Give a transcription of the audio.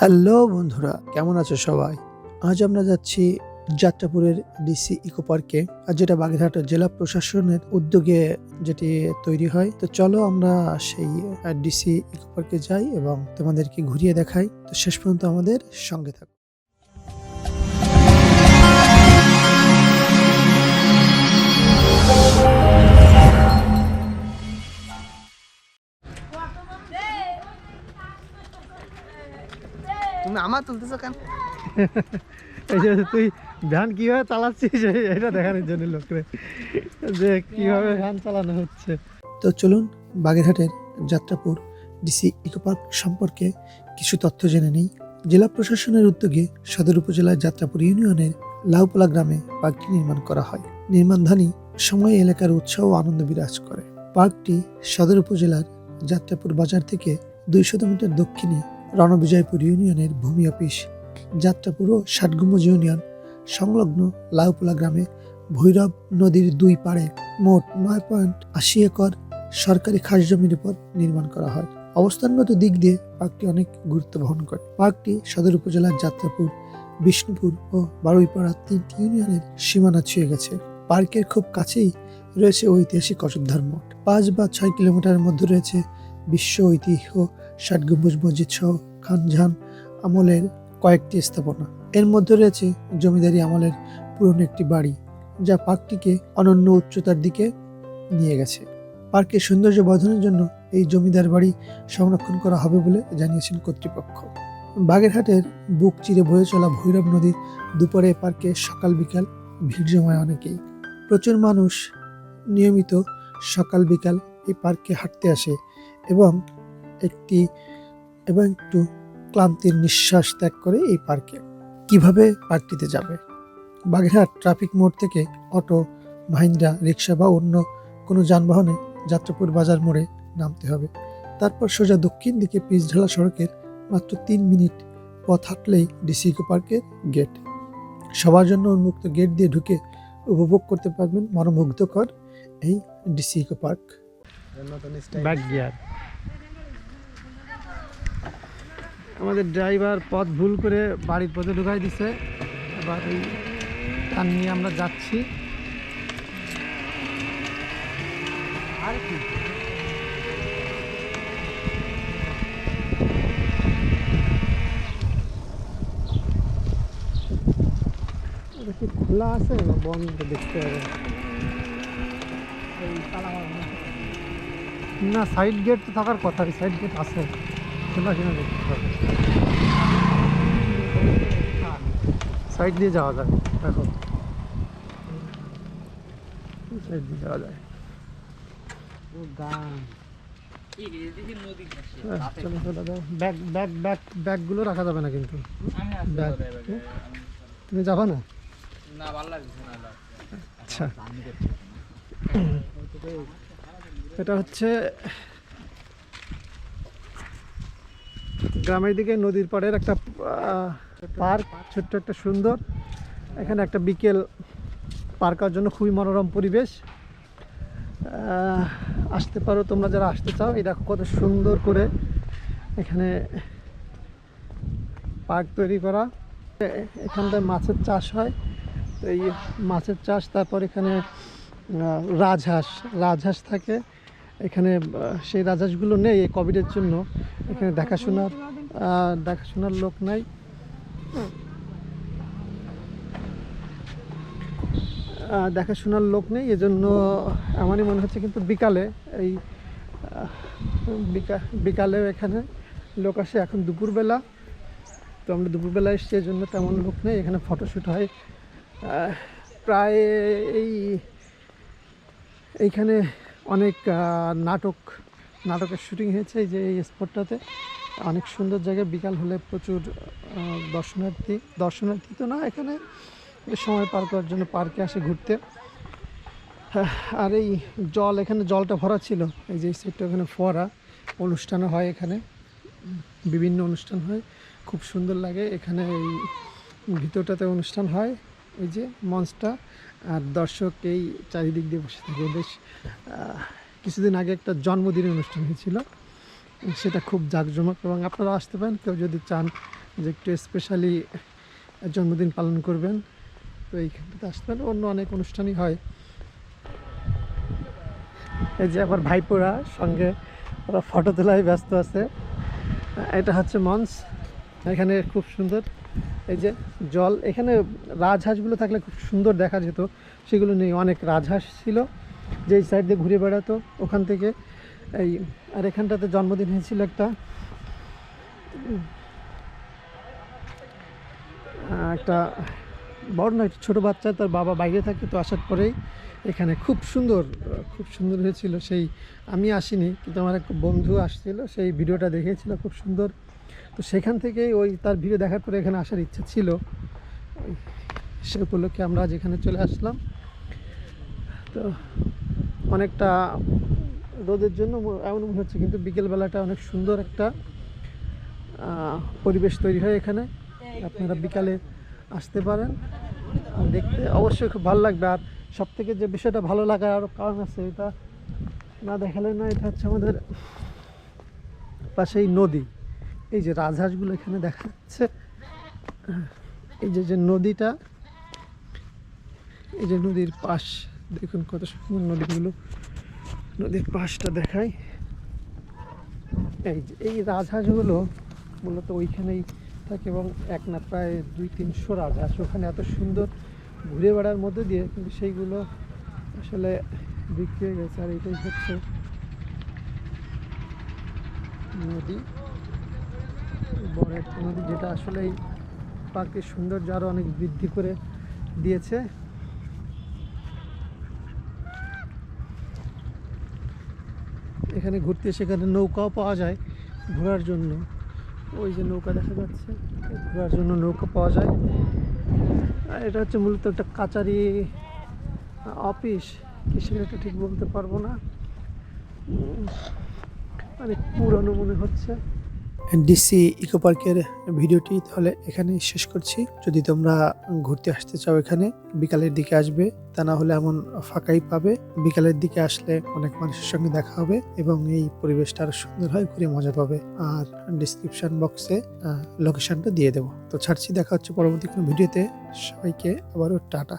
Hello বন্ধুরা, কেমন আছো সবাই? আজ আমরা যাচ্ছি যাত্রাপুরের ডিসি ইকো পার্কে আর যেটা বাগেরহাট জেলা প্রশাসনের উদ্যোগে যেটি তৈরি হয়। তো চলো আমরা সেই ডিসি ইকো পার্কে যাই এবং তোমাদেরকে ঘুরিয়ে দেখাই। তো শেষ পর্যন্ত আমাদের সঙ্গে থাকো। তুমি আমার তুলতেছো কেন? এই যে তুই ভ্যান কীভাবে চালাচ্ছিস? এটা দেখানোর জন্য লোকরে যে কীভাবে ভ্যান চালানো হচ্ছে। তো চলুন বাগেরহাটের যাত্রাপুর ডিসি ইকো পার্ক সম্পর্কে কিছু তথ্য জেনে নেই। জেলা প্রশাসনের উদ্যোগে সদর উপজেলার যাত্রাপুর ইউনিয়নের লাউপলা গ্রামে পার্কটি নির্মাণ করা হয়। নির্মাণধানী সময় এলাকার উৎসাহ ও আনন্দ বিরাজ করে। পার্কটি সদর উপজেলার যাত্রাপুর বাজার থেকে দুইশত মিটার দক্ষিণে রণবিজয়পুর ইউনিয়নের ভূমি অফিস, যাত্রাপুর ও ষাটগুম্বজ ইউনিয়ন, সংলগ্ন লাউপলা গ্রামে ভৈরব নদীর দুই পাড়ে মোট নয় পয়েন্ট আশি একর সরকারি খাস জমির উপর নির্মাণ করা হয়। অবস্থানগত দিক দিয়ে পার্কটি অনেক গুরুত্ব বহন করে। পার্কটি সদর উপজেলার যাত্রাপুর, বিষ্ণুপুর ও বারুইপাড়া তিনটি ইউনিয়নের সীমানা ছুঁয়ে গেছে। পার্কের খুব কাছেই রয়েছে ঐতিহাসিক অযোধ্যার মঠ। পাঁচ বা ছয় কিলোমিটারের মধ্যে রয়েছে বিশ্ব ঐতিহ্য ষাট গম্বুজ মসজিদ সহ খানজাহান আমলের কয়েকটি স্থাপনা। এর মধ্যে রয়েছে জমিদারি আমলের পুরনো একটি বাড়ি, যা পার্কটিকে অনন্য উচ্চতার দিকে নিয়ে গেছে। পার্কের সৌন্দর্য বর্ধনের জন্য এই জমিদার বাড়ি সংরক্ষণ করা হবে বলে জানিয়েছেন কর্তৃপক্ষ। বাগেরহাটের বুক চিরে বয়ে চলা ভৈরব নদীর দুপুরে পার্কে সকাল বিকাল ভিড় জমায় অনেকেই। প্রচুর মানুষ নিয়মিত সকাল বিকাল এই পার্কে হাঁটতে আসে। এবং একটি এবং একটু ক্লান্তির নিঃশ্বাস ত্যাগ করে এই পার্কে। কীভাবে পার্কটিতে যাবে? বাগেরহাট ট্রাফিক মোড় থেকে অটো, মাহিন্দ্রা রিক্সা বা অন্য কোনো যানবাহনে যাত্রাপুর বাজার মোড়ে নামতে হবে। তারপর সোজা দক্ষিণ দিকে পিচঢালা সড়কের মাত্র তিন মিনিট পথ হাঁটলেই ডিসি ইকো পার্কের গেট। সবার জন্য উন্মুক্ত গেট দিয়ে ঢুকে উপভোগ করতে পারবেন মনোমুগ্ধকর এই DC eco park. Back gear আমাদের ড্রাইভার পথ ভুল করে বাড়ির পথে ঢুকাই দিছে। এবার এই টান নিয়ে আমরা যাচ্ছি। আর কি? কি খোলা আছে বন্ধ দেখতে হবে। না সাইড গেট তো থাকার কথা সাইড গেট আছে। সাইড দিয়ে যাওয়া যায়, দেখো। সাইড দিয়ে যাওয়া যায়। ব্যাগ ব্যাগ ব্যাগ ব্যাগগুলো রাখা যাবে না কিন্তু। তুমি যাবা না? আচ্ছা। এটা হচ্ছে গ্রামের দিকে, নদীর পাড়ের একটা পার্ক, ছোট্ট একটা সুন্দর। এখানে একটা বিকেল পার্কের জন্য খুবই মনোরম পরিবেশ। আসতে পারো তোমরা যারা আসতে চাও। এই দেখো কত সুন্দর করে এখানে পার্ক তৈরি করা। এখানটায় মাছের চাষ হয়। তো এই মাছের চাষ, তারপর এখানে রাজহাঁস রাজহাঁস থাকে। এখানে সেই রাজহাঁসগুলো নেই এই কোভিডের জন্য। এখানে দেখাশোনার দেখাশোনার লোক নাই। দেখাশোনার লোক নেই, এজন্য আমারই মনে হচ্ছে কিন্তু বিকালে এই বিকালেও এখানে লোক আসে। এখন দুপুরবেলা, তো আমরা দুপুরবেলা এসছি এই জন্য তেমন লোক নেই। এখানে ফটোশ্যুট হয়। প্রায় এই, এইখানে অনেক নাটক, নাটকের শুটিং হয়েছে যে, এই স্পটটাতে অনেক সুন্দর জায়গা বিকাল হলে প্রচুর দর্শনার্থী দর্শনার্থী তো না এখানে সময় পার করার জন্য পার্কে আসে ঘুরতে। আর এই জল, এখানে জলটা ভরা ছিল, এই যে সেটটা ওখানে ফোয়ারা অনুষ্ঠানও হয় এখানে, বিভিন্ন অনুষ্ঠান হয়, খুব সুন্দর লাগে। এখানে এই ভিতরটাতে অনুষ্ঠান হয়, এই যে মঞ্চটা। আর দর্শক এই চারিদিক দিয়ে বসে থাকে বেশ কিছুদিন আগে একটা জন্মদিনের অনুষ্ঠান হয়েছিল। সেটা খুব জাঁকজমক এবং আপনারা আসতে পারেন, কেউ যদি চান যে একটু স্পেশালি জন্মদিন পালন করবেন, তো এইখানটাতে আসতে পারেন। অন্য অনেক অনুষ্ঠানই হয়। এই যে আবার ভাইপোরা সঙ্গে ওরা ফটো তোলায় ব্যস্ত আছে। এটা হচ্ছে মঞ্চ। এখানে খুব সুন্দর এই যে জল, এখানে রাজহাঁসগুলো থাকলে খুব সুন্দর দেখা যেত। সেগুলো নেই, অনেক রাজহাঁস ছিল, যেই সাইড দিয়ে ঘুরে বেড়াতো, ওখান থেকে। এই, আর এখানটাতে জন্মদিন হয়েছিল একটা। একটা বড় না একটা ছোটো বাচ্চা, তার বাবা বাইরে থাকে, তো আসার পরেই এখানে খুব সুন্দর খুব সুন্দর হয়েছিল। সেই আমি আসিনি, কিন্তু আমার এক বন্ধু আসছিল, সেই ভিডিওটা দেখেছিল খুব সুন্দর। তো সেখান থেকেই ওই তার ভিডিও দেখার পরে এখানে আসার ইচ্ছা ছিল। সে উপলক্ষে আমরা আজ এখানে চলে আসলাম। তো অনেকটা রোদের জন্য এমন মনে হচ্ছে কিন্তু বিকেলবেলাটা অনেক সুন্দর একটা পরিবেশ তৈরি হয় এখানে। আপনারা বিকালে আসতে পারেন। দেখতে অবশ্যই খুব ভালো লাগবে। আর সব থেকে যে বিষয়টা ভালো লাগার আরও কারণ আছে, এটা না দেখালে না, এটা হচ্ছে আমাদের পাশেই নদী। এই যে রাজহাঁসগুলো এখানে দেখা যাচ্ছে, এই যে যে নদীটা, এই যে নদীর পাশ, দেখুন কত সুন্দর নদীগুলো, নদীর পাশটা দেখায় এই যে, এই রাজহাঁসগুলো মূলত ওইখানেই থাকে এবং এক না প্রায় দুই তিনশো রাজহাঁস। ওখানে এত সুন্দর ঘুরে বেড়ার মধ্যে দিয়ে কিন্তু সেইগুলো আসলে বিক্রি হয়ে গেছে, আর এটাই হচ্ছে নদী। বড় একটা নদী যেটা আসলে এই পার্কের সৌন্দর্য আরও অনেক বৃদ্ধি করে দিয়েছে। এখানে ঘুরতে সেখানে নৌকাও পাওয়া যায় ঘোরার জন্য। ওই যে নৌকা দেখা যাচ্ছে, ঘোরার জন্য নৌকা পাওয়া যায়। আর এটা হচ্ছে মূলত একটা কাচারি অফিস। কিসের এটা ঠিক বলতে পারব না। অনেক পুরনো মনে হচ্ছে। ডিসি ইকো পার্কের ভিডিওটি তাহলে এখানেই শেষ করছি। যদি তোমরা ঘুরতে আসতে চাও এখানে, বিকালের দিকে আসবে, তা না হলে এমন ফাঁকাই পাবে। বিকালের দিকে আসলে অনেক মানুষের সঙ্গে দেখা হবে এবং এই পরিবেশটা আরও সুন্দর হয়, ঘুরে মজা পাবে। আর ডিসক্রিপশন বক্সে লোকেশনটা দিয়ে দেবো। তো ছাড়ছি, দেখা হচ্ছে পরবর্তী কোনো ভিডিওতে। সবাইকে আবারও টাটা।